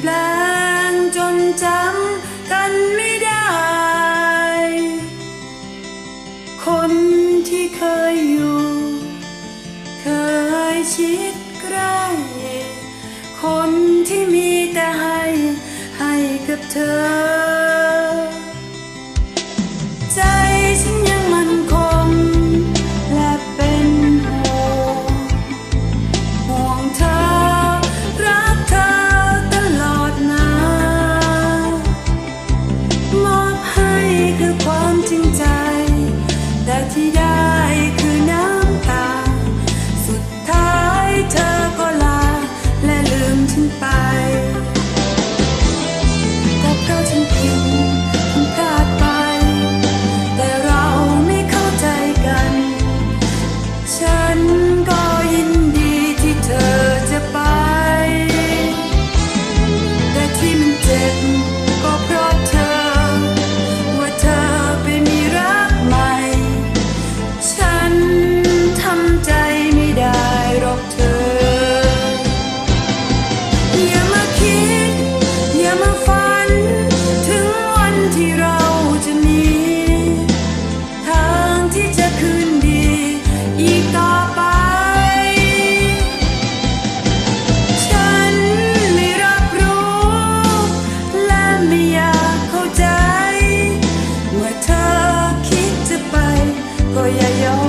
แปลงจนจำกันไม่ได้ คนที่เคยอยู่ เคยชิดใกล้ คนที่มีแต่ให้ ให้กับเธอ Oh yeah.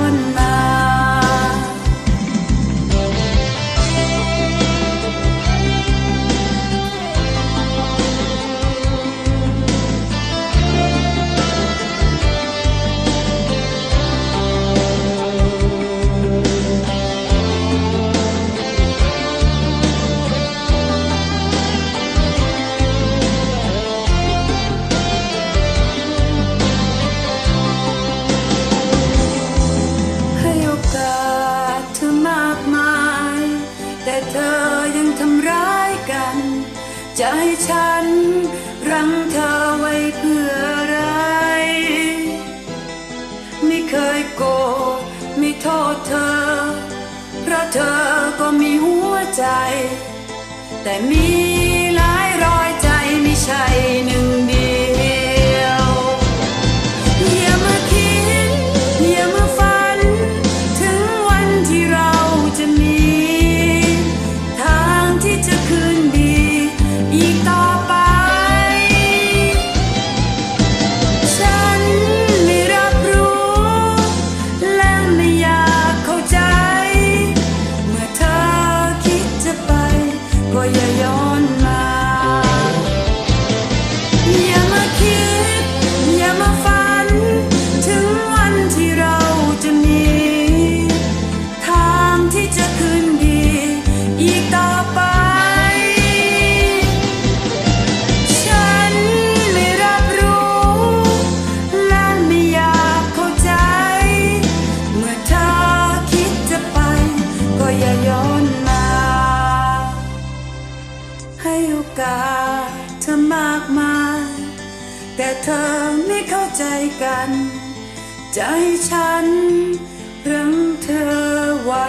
ใจฉันรั้งเธอไว้เพื่ออะไร ไม่เคยโกรธไม่โทษเธอ เพราะเธอก็มีหัวใจ แต่มีหลายรอยใจไม่ใช่ 我也有 แต่เธอไม่เข้าใจกัน ใจฉันรั้งเธอไว้